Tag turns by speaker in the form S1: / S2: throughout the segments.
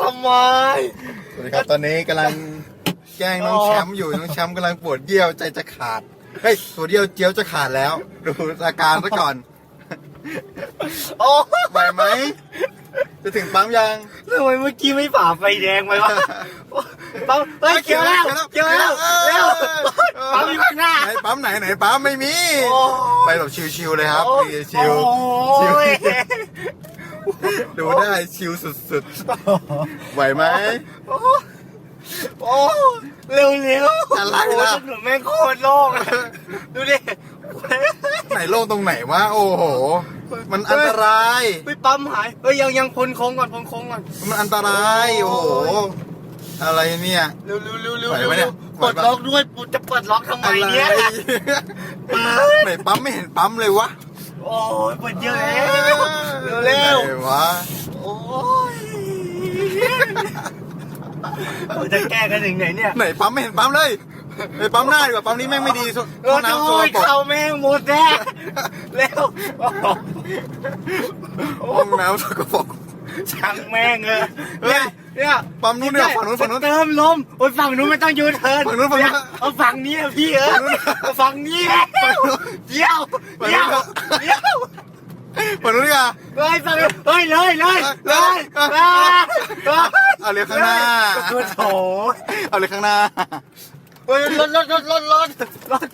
S1: ทำไม
S2: สวัสดีครับตอนนี้กำลังแกล้งน้องแชมป์อยู่ น้องแชมป์กำลังปวดเยี่ยวใจจะขาด เฮ้ยปวดเยี่ยวเจียวจะขาดแล้ว ดูอาการซะก่อน
S1: โอ้
S2: ไหวไหม จะถึงปั๊มยัง
S1: ทำไมเมื่อกี้ไม่ฝ่าไฟแดงไปวะปั๊มเฮ้ยเกี่ยวแล้วเกี่ยวแล้วเร็วปั๊มอยู่ข้างหน้า
S2: ไหนปั๊มไหนไหนปั๊มไม่มี
S1: โอ้
S2: ไปแบบชิวๆเลยครับนี่ชิว
S1: โอ้ย
S2: ดูได้ชิวสุดๆ ไหวไหม
S1: โอ้เร็วเร็ว
S2: อะไรล่ะ
S1: โยถนนแม่งโคตรโล่งอะดูดิ
S2: ไหนโล่งตรงไหนวะ โอ้โห มันอันตราย
S1: ไปปั๊มหายเฮ้ยยังยังพ้นโค้งก่อนพ้นโค้งก่อน
S2: มันอันตราย โอ้โห อะไรเนี่ย
S1: เร็วเร็วเร็วเร็ว
S2: ไหวปะเนี่ย
S1: เปิดล็อกด้วยปูจะเปิดล็อกทำไม
S2: อะไร
S1: เนี่ย
S2: ไหนปั๊มไม่เห็นปั๊มเลยวะ
S1: โอ้ยเปิดเยอะแล้วเร็วเร็ว
S2: ไหนวะ
S1: โอ้ย เราจะแก้กันยังไงเนี่ย
S2: ไหนปั๊มไม่เห็นปั๊มเลยไปปั๊มหน้าดีกว่าปั๊มนี้แม่งไม่ดีสุด
S1: โอ้
S2: ห้องน้ำตัวยปรก
S1: เข้าแม่งหมดแน่เร็ว
S2: ห้องน้ำสกปรก
S1: ช่างแม่งเลย
S2: เฮ้ย
S1: เนี่ย
S2: ปั๊มนู้นเนี่ยฝั่งนู้นฝั่งนู้น
S1: เติมลมโอ้ยฝั่งนู้นไม่ต้องยูเทิร์น
S2: ฝั่งนู้นฝั่งนู้น
S1: เอาฝั่งนี้อะพี่เออเอาฝั่งนี้
S2: ฝั่งนู้น
S1: เดี๋ยว
S2: ฝั่ง
S1: เดี๋
S2: นู้
S1: ยวนเดี๋ยว
S2: ฝั่งนู้นดีกว่า
S1: เฮ้ยฝั่งนู้นเฮ้ยเลยเลยเลย
S2: เอาเรือข้างหน้า
S1: โอ้โห
S2: เอาเรือข้างหน้า
S1: เฮ้ยรถรถรถรถรถรถ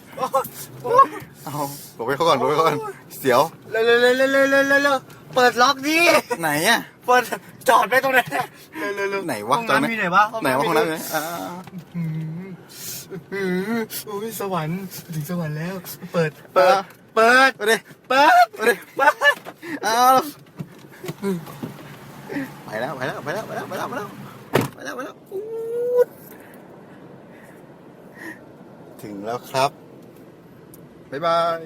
S2: เอาหลบไปเขาก่อนหลบไปเขาก่อนเสียว
S1: เร็วเร็วเร็วเร็วเร็วเร็วเร็วเปิดล็อกดิ
S2: ไหนอะ
S1: เปิดจอดไปตรงไหนเนี่ยเร็วเร็วเร็ว
S2: ไหนวะ
S1: ห้องน้ำมีไหนวะ
S2: ไหนวะห้องน้ำอยู่ไหนอ่า
S1: อืมอืมโอ้ยสวรรค์ถึงสวรรค์แล้ว เปิด
S2: เปิด
S1: เปิด
S2: ไปดิ
S1: เปิด
S2: ไปดิ
S1: เปิด
S2: เอา ไปแล้วไปแล้วไปแล้วไปแล้วไปแล้วไปแล้วไปแล้วไปแล้วอู๊ดถึงแล้วครับ บ๊ายบาย